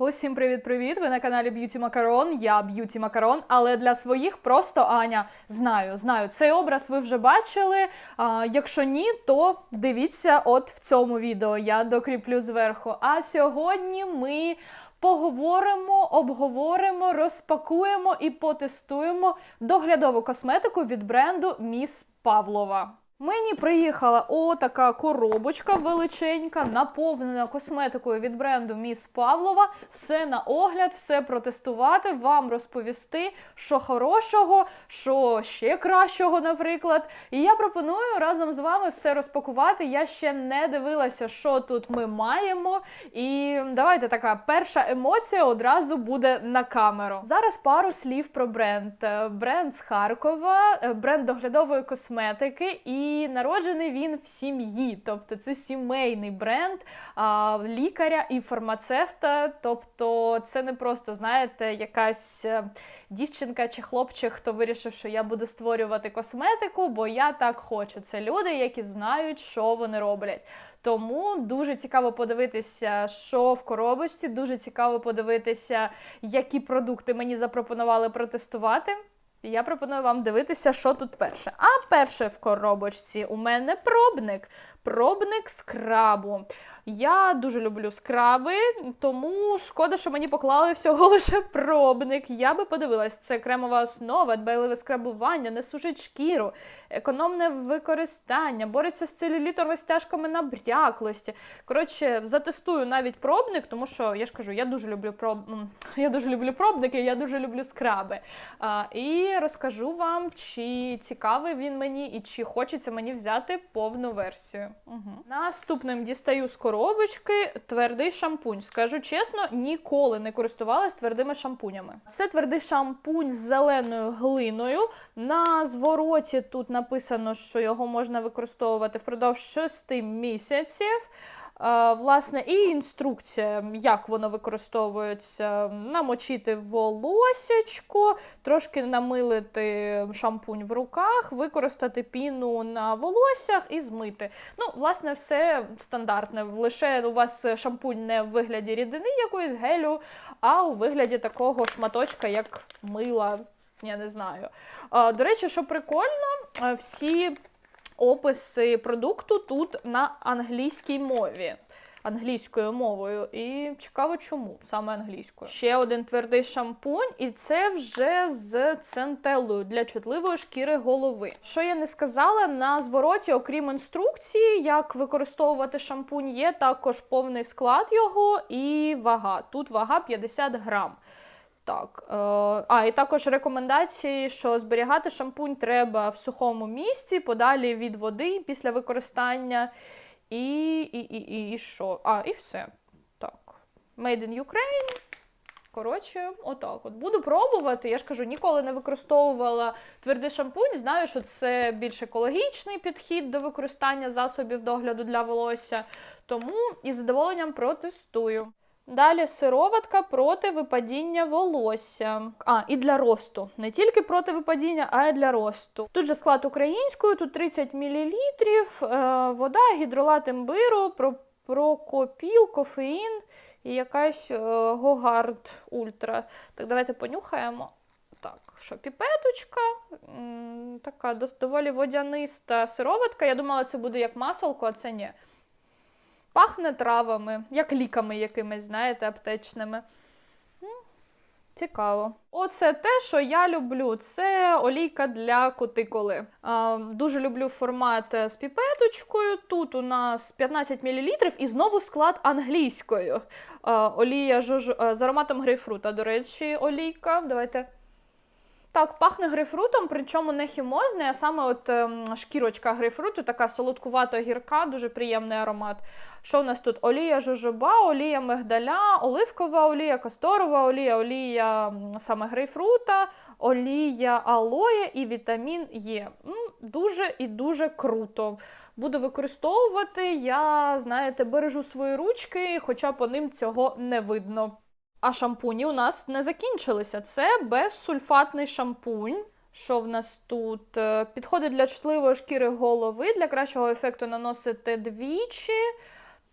Усім привіт-привіт! Ви на каналі Б'юті Макарон. Я Б'юті Макарон, але для своїх просто Аня. Знаю, знаю, цей образ ви вже бачили. А, якщо ні, то дивіться от в цьому відео. Я докріплю зверху. А сьогодні ми поговоримо, обговоримо, розпакуємо і потестуємо доглядову косметику від бренду Міс Павлова. Мені приїхала отака коробочка величенька, наповнена косметикою від бренду Міс Павлова. Все на огляд, все протестувати, вам розповісти, що хорошого, що ще кращого, наприклад. І я пропоную разом з вами все розпакувати. Я ще не дивилася, що тут ми маємо. І давайте така перша емоція одразу буде на камеру. Зараз пару слів про бренд. Е, Бренд з Харкова, е, бренд доглядової косметики, і народжений він в сім'ї. Тобто це сімейний бренд а, лікаря і фармацевта. Тобто, це не просто, знаєте, якась е, дівчинка чи хлопчик, хто вирішив, що я буду створювати косметику, бо я так хочу. Це люди, які знають, що вони роблять. Тому дуже цікаво подивитися, що в коробочці. Дуже цікаво подивитися, які продукти мені запропонували протестувати. Я пропоную вам дивитися, що тут перше. А перше в коробочці у мене пробник. Пробник скрабу. Я дуже люблю скраби, тому шкода, що мені поклали всього лише пробник. Я би подивилась, це кремова основа, дбайливе скрабування, не сушить шкіру, економне використання, бореться з целюлітом розтяжками набряклості. Коротше, затестую навіть пробник, тому що я ж кажу, я дуже люблю проб... я дуже люблю пробники, я дуже люблю скраби. А, і розкажу вам, чи цікавий він мені і чи хочеться мені взяти повну версію. Угу. Наступним дістаю з коробочки твердий шампунь. Скажу чесно, ніколи не користувалась твердими шампунями. Це твердий шампунь з зеленою глиною. На звороті тут написано, що його можна використовувати впродовж 6 місяців. Е, Власне, і інструкція, як воно використовується: намочити волосячко, трошки намилити шампунь в руках, використати піну на волоссях і змити. Ну, власне, все стандартне. Лише у вас шампунь не в вигляді рідини якоїсь гелю, а у вигляді такого шматочка, як мила. Я не знаю. Е, До речі, що прикольно, е, всі описи продукту тут на англійській мові. Англійською мовою, і цікаво, чому саме англійською. Ще один твердий шампунь, і це вже з центелою для чутливої шкіри голови. Що я не сказала, на звороті, окрім інструкції, як використовувати шампунь, є також повний склад його і вага. Тут вага 50 грам. Так, е, а і також рекомендації, що зберігати шампунь треба в сухому місці, подалі від води після використання. І, і, і, і, і що? А, і все. Так. Made in Ukraine. Коротше, отак. От буду пробувати. Я ж кажу, ніколи не використовувала твердий шампунь. Знаю, що це більш екологічний підхід до використання засобів догляду для волосся. Тому із задоволенням протестую. Далі сироватка проти випадіння волосся. А, і для росту. Не тільки проти випадіння, а й для росту. Тут же склад українською, тут 30 мл, е, вода, гідролат імбиру, прокопіл, кофеїн і якась е, Гогард Ультра. Так, давайте понюхаємо. Так, що піпеточка, така доволі водяниста сироватка. Я думала, це буде як маселко, а це ні. Пахне травами, як ліками якимись, знаєте, аптечними. Цікаво. Оце те, що я люблю. Це олійка для кутикули. А, дуже люблю формат е, з піпеточкою. Тут у нас 15 мл і знову склад англійською. А, олія жож... з ароматом грейпфрута, до речі, олійка. Давайте. Так, пахне грейпфрутом, причому не хімозний, а саме от ем, шкірочка грейпфруту, така солодкувато гірка, дуже приємний аромат. Що у нас тут? Олія жожоба, олія мигдаля, оливкова олія, касторова олія, олія саме грейпфрута, олія алоє і вітамін Е. Дуже і дуже круто. Буду використовувати. Я, знаєте, бережу свої ручки, хоча по ним цього не видно. А шампуні у нас не закінчилися. Це безсульфатний шампунь. Що в нас тут? Е, Підходить для чутливої шкіри голови. Для кращого ефекту наносити двічі.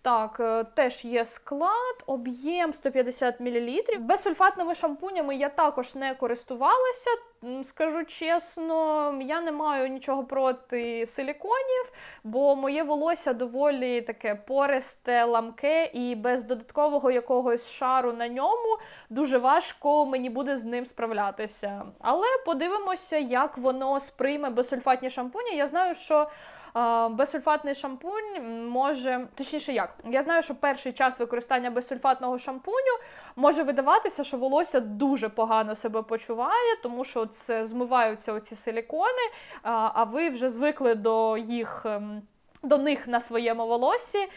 Так, е, теж є склад, об'єм 150 мл. Безсульфатними шампунями я також не користувалася. Скажу чесно, я не маю нічого проти силіконів, бо моє волосся доволі таке пористе, ламке і без додаткового якогось шару на ньому дуже важко мені буде з ним справлятися. Але подивимося, як воно сприйме безсульфатні шампуні. Я знаю, що Безсульфатний шампунь може, точніше, як я знаю, що перший час використання безсульфатного шампуню може видаватися, що волосся дуже погано себе почуває, тому що це змиваються оці силікони, а, ви вже звикли до їх. ем, До них на своєму волосі,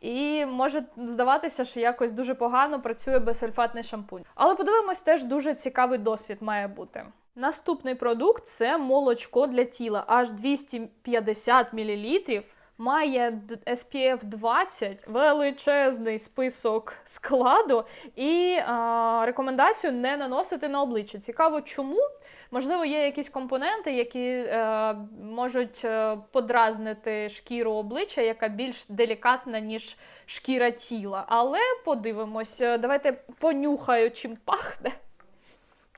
і може здаватися, що якось дуже погано працює безсульфатний шампунь. Але подивимось, теж дуже цікавий досвід має бути. Наступний продукт це молочко для тіла, аж 250 мл. Має SPF 20, величезний список складу і а, рекомендацію не наносити на обличчя. Цікаво, чому? Можливо, є якісь компоненти, які е, можуть е, подразнити шкіру обличчя, яка більш делікатна, ніж шкіра тіла. Але подивимось, Е, давайте понюхаю, чим пахне.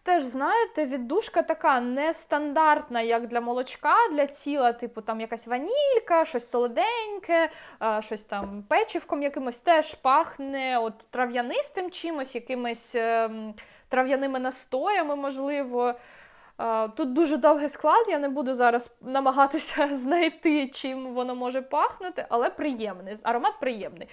Теж знаєте, віддушка така нестандартна, як для молочка, для тіла, типу там якась ванілька, щось солоденьке, е, щось там печивком якимось теж пахне от трав'янистим чимось, якимись ем, трав'яними настоями, можливо. Е, Тут дуже довгий склад, я не буду зараз намагатися знайти, чим воно може пахнути, але приємний. Аромат приємний.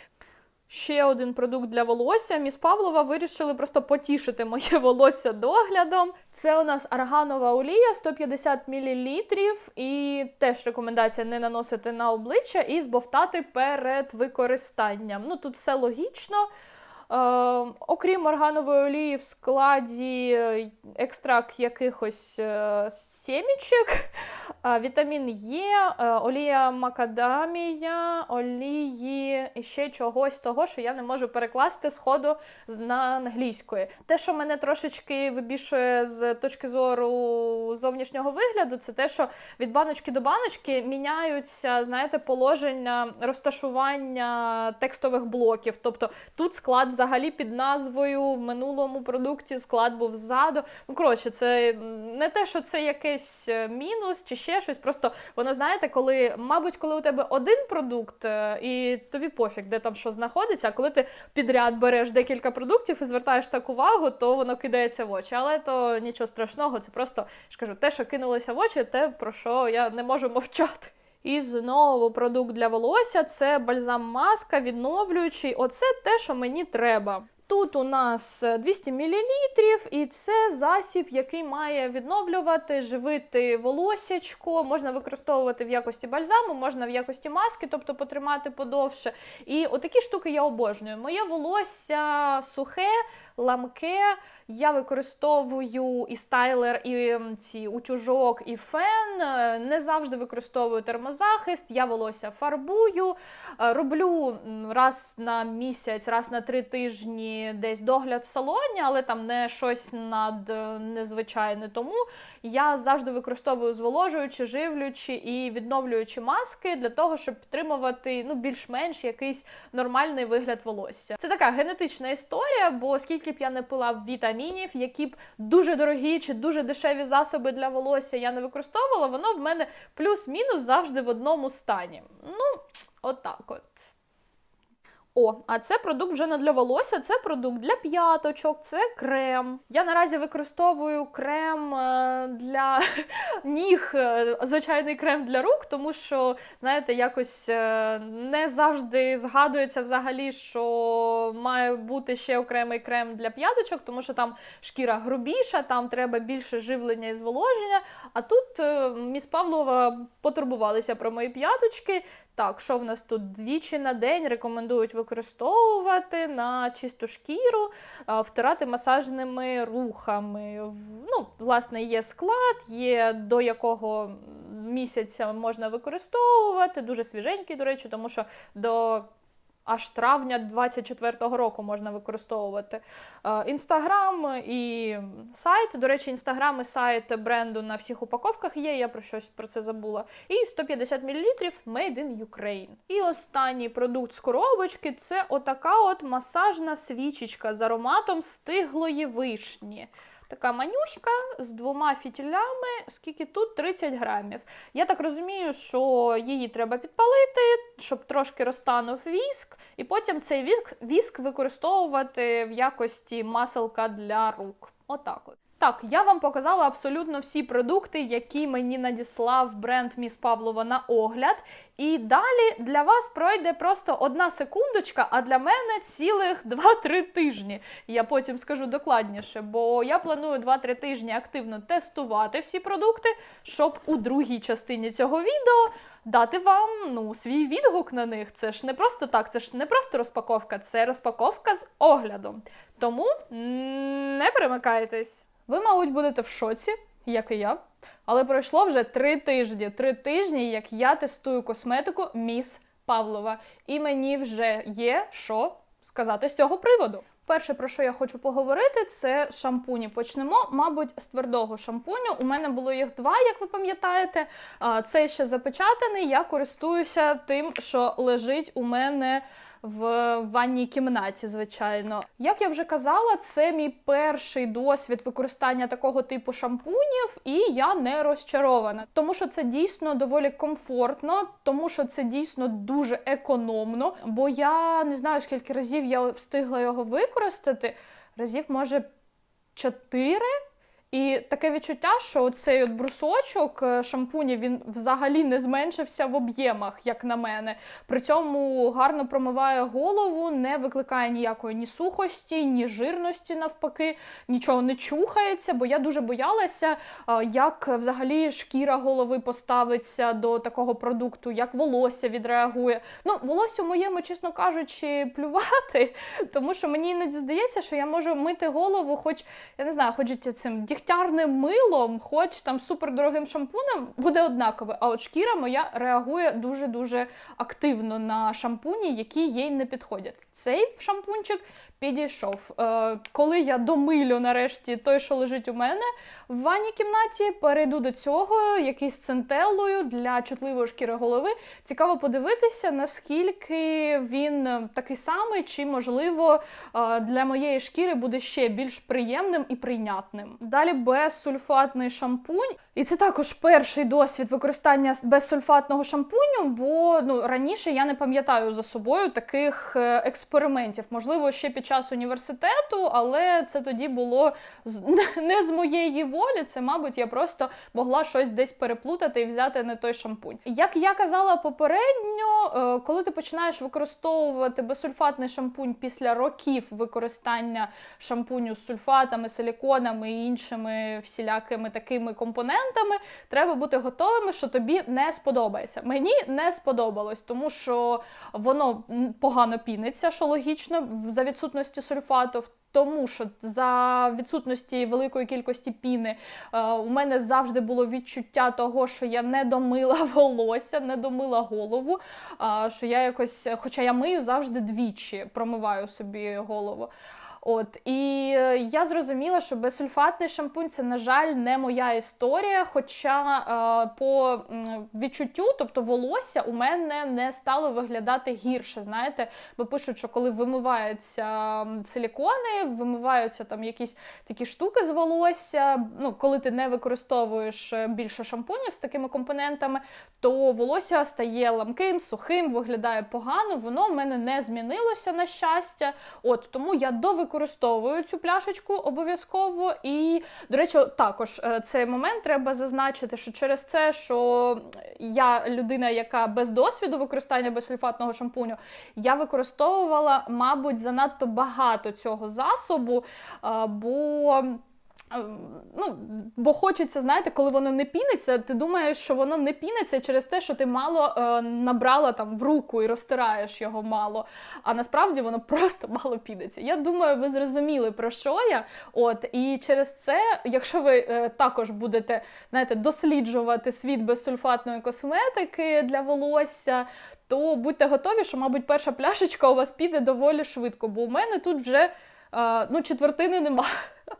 Ще один продукт для волосся. Міс Павлова вирішили просто потішити моє волосся доглядом. Це у нас арганова олія 150 мл. І теж рекомендація не наносити на обличчя і збовтати перед використанням. Ну тут все логічно. Е, окрім органової олії, в складі е, екстракт якихось е, сімічок, е, вітамін Є, е, олія макадамія, олії і ще чогось того, що я не можу перекласти з ходу з- на англійської. Те, що мене трошечки вибішує з точки зору зовнішнього вигляду, це те, що від баночки до баночки міняються, знаєте, положення розташування текстових блоків. Тобто тут склад взагалі під назвою в минулому продукті склад був ззаду. Ну, коротше, це не те, що це якийсь е, мінус чи ще щось. Просто воно знаєте, коли, мабуть, коли у тебе один продукт, е, і тобі пофіг, де там що знаходиться, а коли ти підряд береш декілька продуктів і звертаєш так увагу, то воно кидається в очі. Але то нічого страшного, це просто я ж кажу, те, що кинулося в очі, те про що я не можу мовчати. І знову продукт для волосся це бальзам маска, відновлюючий. Оце те, що мені треба. Тут у нас е, 200 мл, і це засіб, який має відновлювати, живити волосячко. Можна використовувати в якості бальзаму, можна в якості маски, тобто потримати подовше. І отакі штуки я обожнюю. Моє волосся сухе, ламке. Я використовую і стайлер, і ці утюжок, і фен. Е, Не завжди використовую термозахист. Я волосся фарбую. Е, Роблю раз на місяць, раз на три тижні десь догляд в салоні, але там не щось над е, незвичайне. Тому я завжди використовую зволожуючі, живлючі і відновлюючі маски для того, щоб підтримувати ну, більш-менш якийсь нормальний вигляд волосся. Це така генетична історія, бо скільки б я не пила вітамінів, які б дуже дорогі чи дуже дешеві засоби для волосся я не використовувала, воно в мене плюс-мінус завжди в одному стані. Ну, отак от. О, а це продукт вже не для волосся, це продукт для п'яточок, це крем. Я наразі використовую крем е, для ніг, е, звичайний крем для рук, тому що, знаєте, якось е, не завжди згадується взагалі, що має бути ще окремий крем для п'яточок, тому що там шкіра грубіша, там треба більше живлення і зволоження. А тут міс Павлова потурбувалися про мої п'яточки. Так, що в нас тут двічі на день рекомендують використовувати на чисту шкіру, втирати масажними рухами. Ну, власне, є склад, є до якого місяця можна використовувати, дуже свіженький, до речі, тому що до аж травня 24-го року можна використовувати. Інстаграм і сайт. До речі, інстаграм і сайт бренду на всіх упаковках є. Я про щось про це забула. І 150 мл Made in Ukraine. І останній продукт з коробочки це отака от масажна свічечка з ароматом стиглої вишні. Така манюшка з двома фітілями, скільки тут 30 грамів. Я так розумію, що її треба підпалити, щоб трошки розтанув віск, і потім цей віск, використовувати в якості маселка для рук. Отак от. Так, я вам показала абсолютно всі продукти, які мені надіслав бренд Міс Павлова на огляд. І далі для вас пройде просто одна секундочка, а для мене цілих 2-3 тижні. Я потім скажу докладніше, бо я планую 2-3 тижні активно тестувати всі продукти, щоб у другій частині цього відео дати вам ну, свій відгук на них. Це ж не просто так, це ж не просто розпаковка, це розпаковка з оглядом. Тому не перемикайтесь. Ви, мабуть, будете в шоці, як і я. Але пройшло вже три тижні. Три тижні, як я тестую косметику Міс Павлова. І мені вже є що сказати з цього приводу. Перше, про що я хочу поговорити, це шампуні. Почнемо, мабуть, з твердого шампуню. У мене було їх два, як ви пам'ятаєте. Цей ще запечатаний. Я користуюся тим, що лежить у мене в ванній кімнаті, звичайно. Як я вже казала, це мій перший досвід використання такого типу шампунів, і я не розчарована, тому що це дійсно доволі комфортно, тому що це дійсно дуже економно. Бо я не знаю, скільки разів я встигла його використати. Разів, може, чотири. І таке відчуття, що цей от брусочок е, шампуні він взагалі не зменшився в об'ємах, як на мене. При цьому гарно промиває голову, не викликає ніякої ні сухості, ні жирності, навпаки, нічого не чухається, бо я дуже боялася, е, як взагалі шкіра голови поставиться до такого продукту, як волосся відреагує. Ну, волосся моєму, чесно кажучи, плювати, тому що мені іноді здається, що я можу мити голову, хоч я не знаю, хоч цим дігтярним милом, хоч там супердорогим шампунем, буде однакове. А от шкіра моя реагує дуже-дуже активно на шампуні, які їй не підходять. Цей шампунчик підійшов. Е, коли я домилю нарешті той, що лежить у мене в ванній кімнаті, перейду до цього, який з центеллою для чутливої шкіри голови. Цікаво подивитися, наскільки він е, такий самий, чи, можливо, е, для моєї шкіри буде ще більш приємним і прийнятним. Далі безсульфатний шампунь. І це також перший досвід використання безсульфатного шампуню, бо ну, раніше я не пам'ятаю за собою таких е, експериментів. Можливо, ще під час університету, але це тоді було не з моєї волі. Це, мабуть, я просто могла щось десь переплутати і взяти не той шампунь. Як я казала попередньо, е, коли ти починаєш використовувати безсульфатний шампунь після років використання шампуню з сульфатами, силіконами і іншими всілякими такими компонентами, треба бути готовими, що тобі не сподобається. Мені не сподобалось, тому що воно погано піниться, що логічно, за відсутності сульфату. Тому що за відсутності великої кількості піни е, у мене завжди було відчуття того, що я не домила волосся, не домила голову. що я якось, хоча я мию завжди двічі, промиваю собі голову. От і е, я зрозуміла, що безсульфатний шампунь це, на жаль, не моя історія. Хоча е, по відчуттю, тобто волосся, у мене не стало виглядати гірше. Знаєте, бо пишуть, що коли вимиваються силікони, вимиваються там якісь такі штуки з волосся. Ну, коли ти не використовуєш е, більше шампунів з такими компонентами, то волосся стає ламким, сухим, виглядає погано. Воно в мене не змінилося на щастя. От тому я довикористовую цю пляшечку обов'язково. І, до речі, також е, цей момент треба зазначити, що через це, що я людина, яка без досвіду використання безсульфатного шампуню, я використовувала, мабуть, занадто багато цього засобу, е, бо. Ну, бо хочеться, знаєте, коли воно не піниться, ти думаєш, що воно не піниться через те, що ти мало е, набрала там в руку і розтираєш його мало. А насправді воно просто мало піниться. Я думаю, ви зрозуміли про що я. От і через це, якщо ви е, також будете знаєте, досліджувати світ безсульфатної косметики для волосся. То будьте готові, що, мабуть, перша пляшечка у вас піде доволі швидко, бо у мене тут вже ну, четвертини нема.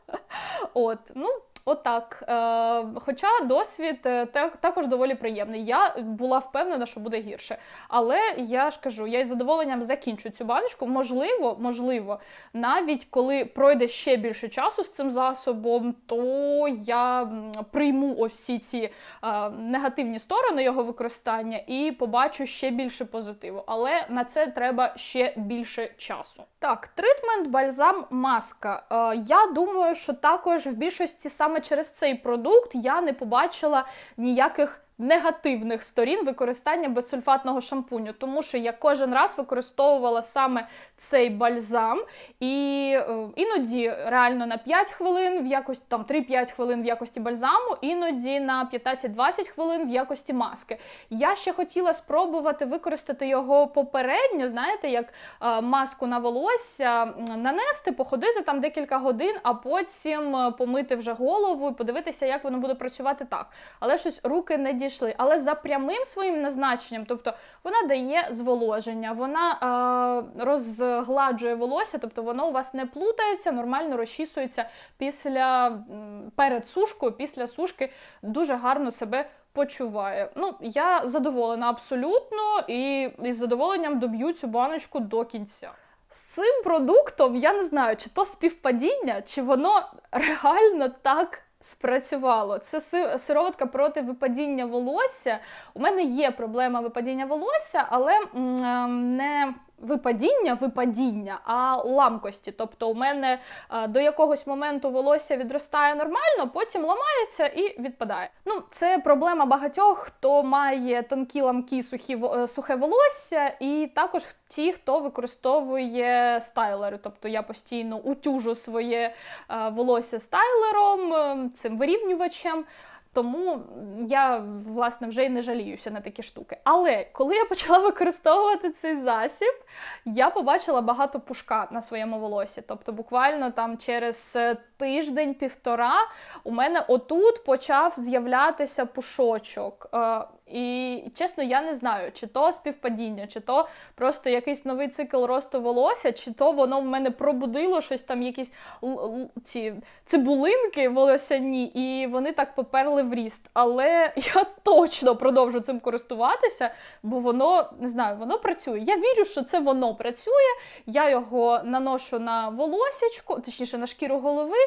От, ну, Отак. Е, Хоча досвід е, також доволі приємний. Я була впевнена, що буде гірше. Але я ж кажу, я із задоволенням закінчу цю баночку. Можливо, можливо, навіть коли пройде ще більше часу з цим засобом, то я прийму ось всі ці е, негативні сторони його використання і побачу ще більше позитиву. Але на це треба ще більше часу. Так, тритмент, бальзам, маска. Е, Я думаю, що також в більшості саме через цей продукт я не побачила ніяких негативних сторін використання безсульфатного шампуню, тому що я кожен раз використовувала саме цей бальзам, і е, іноді реально на 5 хвилин в якості там 3-5 хвилин в якості бальзаму, іноді на 15-20 хвилин в якості маски. Я ще хотіла спробувати використати його попередньо, знаєте, як е, маску на волосся, нанести, походити там декілька годин, а потім е, помити вже голову і подивитися, як воно буде працювати так. Але щось руки не дійшли. Але за прямим своїм назначенням, тобто вона дає зволоження, вона е, розгладжує волосся, тобто воно у вас не плутається, нормально розчісується після перед сушкою, після сушки дуже гарно себе. Почуває. Ну, я задоволена абсолютно і із задоволенням доб'ю цю баночку до кінця. З цим продуктом я не знаю, чи то співпадіння, чи воно реально так спрацювало. Це сироватка проти випадіння волосся. У мене є проблема випадіння волосся, але ем, не випадіння, випадіння, а ламкості. Тобто, у мене а, до якогось моменту волосся відростає нормально, потім ламається і відпадає. Ну, це проблема багатьох, хто має тонкі ламки, сухі е, сухе волосся, і також ті, хто використовує стайлери. Тобто я постійно утюжу своє а, волосся стайлером, цим вирівнювачем. Тому я власне вже й не жаліюся на такі штуки. Але коли я почала використовувати цей засіб, я побачила багато пушка на своєму волосі. Тобто, буквально там через тиждень-півтора у мене отут почав з'являтися пушочок. І чесно, я не знаю, чи то співпадіння, чи то просто якийсь новий цикл росту волосся, чи то воно в мене пробудило щось там, якісь ці цибулинки волосяні, і вони так поперли в ріст. Але я точно продовжу цим користуватися, бо воно не знаю, воно працює. Я вірю, що це воно працює. Я його наношу на волосячку, точніше на шкіру голови,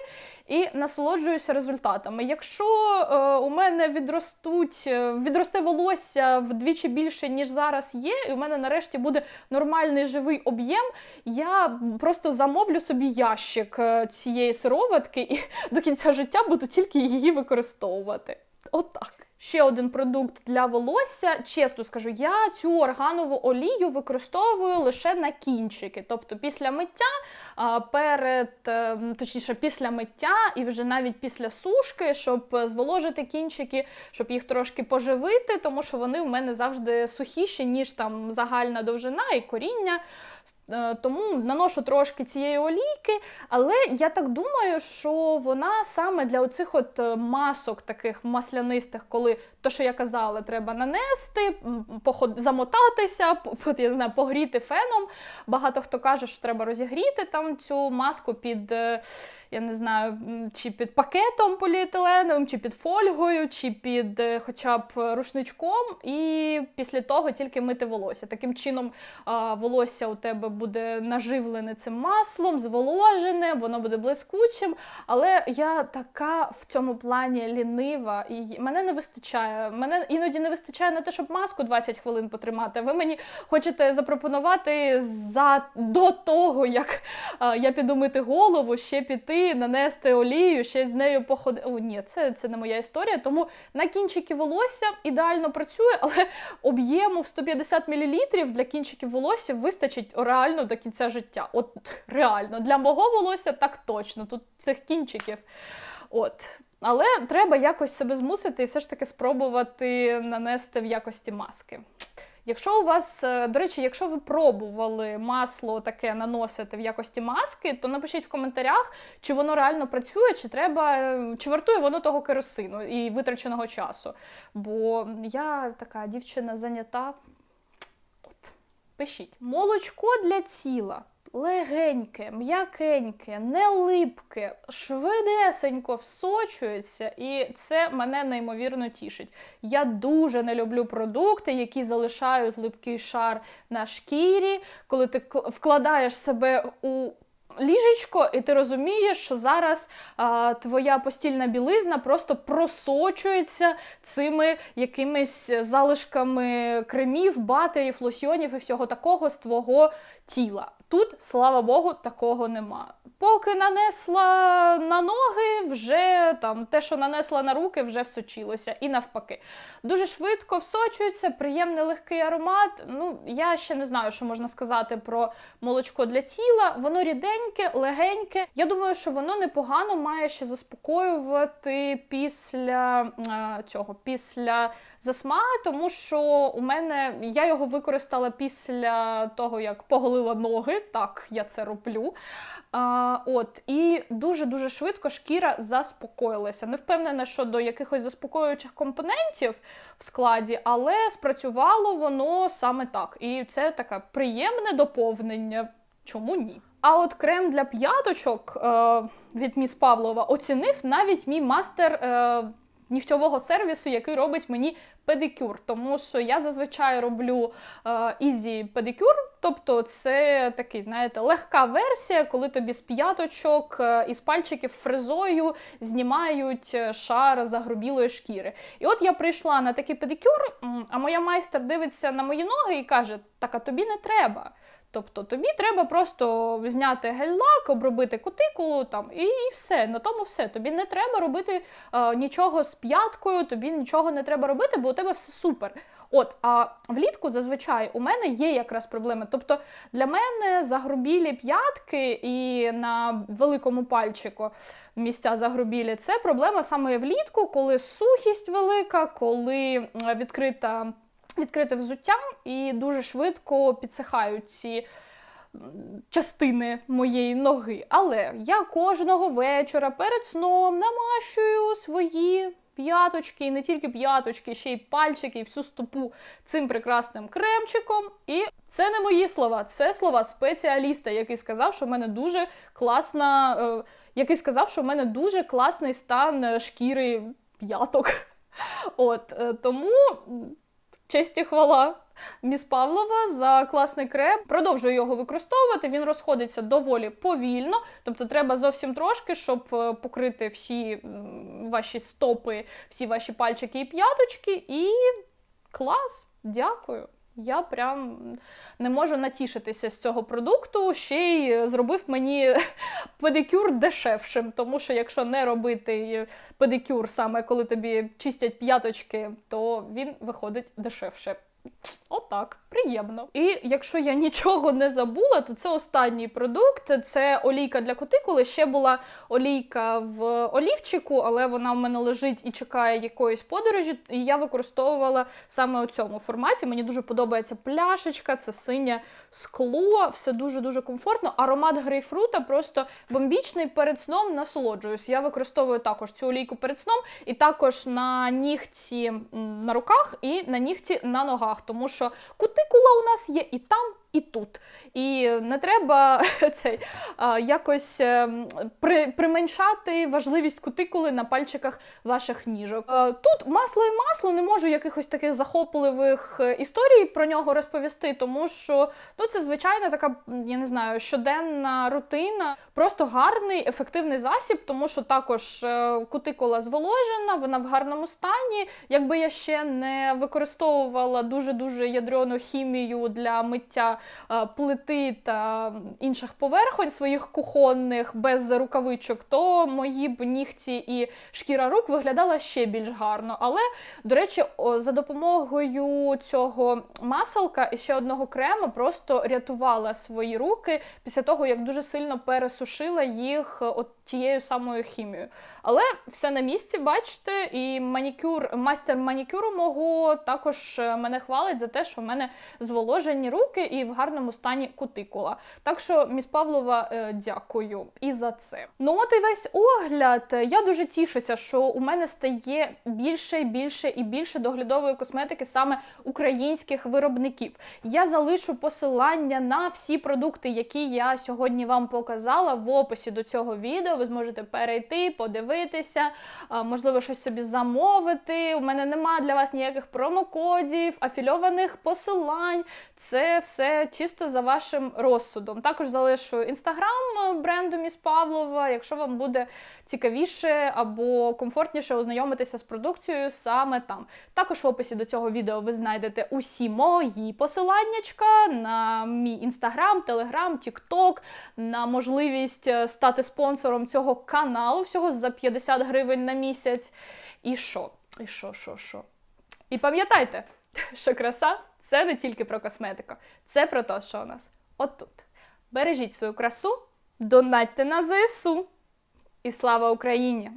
і насолоджуюся результатами. Якщо е, у мене відростуть, е, відросте волосся вдвічі більше, ніж зараз є, і у мене нарешті буде нормальний живий об'єм, я просто замовлю собі ящик е, цієї сироватки і до кінця життя буду тільки її використовувати. Отак. Ще один продукт для волосся. Чесно скажу, я цю органову олію використовую лише на кінчики. Тобто після миття, перед, е, точніше, після миття і вже навіть після сушки, щоб зволожити кінчики, щоб їх трошки поживити, тому що вони у мене завжди сухіші, ніж там загальна довжина і коріння. Е, тому наношу трошки цієї олійки, але я так думаю, що вона саме для оцих от е, масок таких маслянистих, коли то, що я казала, треба нанести, замотатися, я знаю, погріти феном. Багато хто каже, що треба розігріти там цю маску під, е, я не знаю, чи під пакетом поліетиленовим, чи під фольгою, чи під хоча б рушничком, і після того тільки мити волосся. Таким чином волосся у тебе буде наживлене цим маслом, зволожене, воно буде блискучим. Але я така в цьому плані лінива, і мене не вистачає. Мене іноді не вистачає на те, щоб маску 20 хвилин потримати. Ви мені хочете запропонувати за до того, як а, я піду мити голову, ще піти, нанести олію, ще з нею походити. О, ні, це, це не моя історія. Тому на кінчики волосся ідеально працює, але об'єму в 150 мл для кінчиків волосся вистачить реально до кінця життя. От реально, для мого волосся так точно, тут цих кінчиків. От. Але треба якось себе змусити і все ж таки спробувати нанести в якості маски. Якщо у вас, е, до речі, якщо ви пробували масло таке наносити в якості маски, то напишіть в коментарях, чи воно реально працює, чи треба, е, чи вартує воно того керосину і витраченого часу. Бо я така дівчина зайнята. Пишіть. Молочко для тіла. Легеньке, м'якеньке, не липке, швидесенько всочується, і це мене неймовірно тішить. Я дуже не люблю продукти, які залишають липкий шар на шкірі, коли ти кл- вкладаєш себе у ліжечко, і ти розумієш, що зараз а, твоя постільна білизна просто просочується цими якимись залишками кремів, батерів, лосьйонів і всього такого з твого тіла. Тут, слава Богу, такого нема. Поки нанесла на ноги, вже там те, що нанесла на руки, вже всочилося. І навпаки. Дуже швидко всочується, приємний легкий аромат. Ну, я ще не знаю, що можна сказати про молочко для тіла. Воно ріденьке, легеньке. Я думаю, що воно непогано має ще заспокоювати після е, цього, після засма, тому що у мене я його використала після того, як поголила ноги. Так, я це роблю. А, от, і дуже-дуже швидко шкіра заспокоїлася. Не впевнена щодо якихось заспокоюючих компонентів в складі, але спрацювало воно саме так. І це таке приємне доповнення. Чому ні? А от крем для п'яточок е, від міс Павлова оцінив навіть мій мастер е, нігтьового сервісу, який робить мені педикюр. Тому що я зазвичай роблю ізі педикюр, тобто це такий, знаєте, легка версія, коли тобі з п'яточок е, і пальчиків фрезою знімають е, шар загрубілої шкіри. І от я прийшла на такий педикюр, а моя майстер дивиться на мої ноги і каже: так, а тобі не треба. Тобто тобі треба просто зняти гель-лак, обробити кутикулу там, і, і все. На тому все. Тобі не треба робити е, нічого з п'яткою, тобі нічого не треба робити, бо у тебе все супер. От, а влітку зазвичай у мене є якраз проблеми. Тобто для мене загрубілі п'ятки і на великому пальчику місця загрубілі це проблема саме влітку, коли сухість велика, коли е, відкрита відкрите взуття і дуже швидко підсихають ці частини моєї ноги. Але я кожного вечора перед сном намащую свої п'яточки, і не тільки п'яточки, ще й пальчики, і всю стопу цим прекрасним кремчиком. І це не мої слова, це слова спеціаліста, який сказав, що в мене дуже класна, е, який сказав, що в мене дуже класний стан е, шкіри п'яток. От е, тому честь і хвала міс Павлова за класний крем. Продовжую його використовувати. Він розходиться доволі повільно, тобто треба зовсім трошки, щоб е, покрити всі ваші стопи, всі ваші пальчики і п'яточки. І клас, дякую. Я прям не можу натішитися з цього продукту. Ще й зробив мені педикюр дешевшим, тому що якщо не робити педикюр саме коли тобі чистять п'яточки, то він виходить дешевше. Отак, приємно. І якщо я нічого не забула, то це останній продукт. Це олійка для кутикули. Ще була олійка в олівчику, але вона в мене лежить і чекає якоїсь подорожі. І я використовувала саме у цьому форматі. Мені дуже подобається пляшечка, це синє скло, все дуже-дуже комфортно. Аромат грейпфрута просто бомбічний перед сном насолоджуюсь. Я використовую також цю олійку перед сном, і також на нігті на руках, і на нігті на ногах, тому що кутикула у нас є і там. І тут. І не треба цей, якось ем, при, применшати важливість кутикули на пальчиках ваших ніжок. А, тут масло і масло, не можу якихось таких захопливих е, історій про нього розповісти, тому що ну, це звичайна така, я не знаю, щоденна рутина, просто гарний, ефективний засіб, тому що також е, кутикула зволожена, вона в гарному стані. Якби я ще не використовувала дуже-дуже ядрену хімію для миття е, плити та інших поверхонь своїх кухонних без рукавичок, то мої б нігті і шкіра рук виглядала ще більш гарно. Але, до речі, за допомогою цього маселка і ще одного крему просто рятувала свої руки після того, як дуже сильно пересушила їх е, от тією самою хімією. Але все на місці, бачите, і манікюр, майстер манікюру мого також е, мене хвалить за те, що в мене зволожені руки і в гарному стані кутикула. Так що, міс Павлова, е, дякую і за це. Ну от і весь огляд. Я дуже тішуся, що у мене стає більше і більше і більше доглядової косметики саме українських виробників. Я залишу посилання на всі продукти, які я сьогодні вам показала в описі до цього відео. Ви зможете перейти, подивитися, можливо, щось собі замовити. У мене нема для вас ніяких промокодів, афільованих посилань. Це все чисто за вашим розсудом. Також залишу інстаграм бренду Міс Павлова, якщо вам буде цікавіше або комфортніше ознайомитися з продукцією саме там. Також в описі до цього відео ви знайдете усі мої посиланнячка на мій інстаграм, телеграм, тікток, на можливість е, стати спонсором цього каналу всього за 50 гривень на місяць. І що? І що, що, що? І пам'ятайте, що краса це не тільки про косметику, це про те, що у нас отут. Бережіть свою красу, донатьте на ЗСУ. І слава Україні!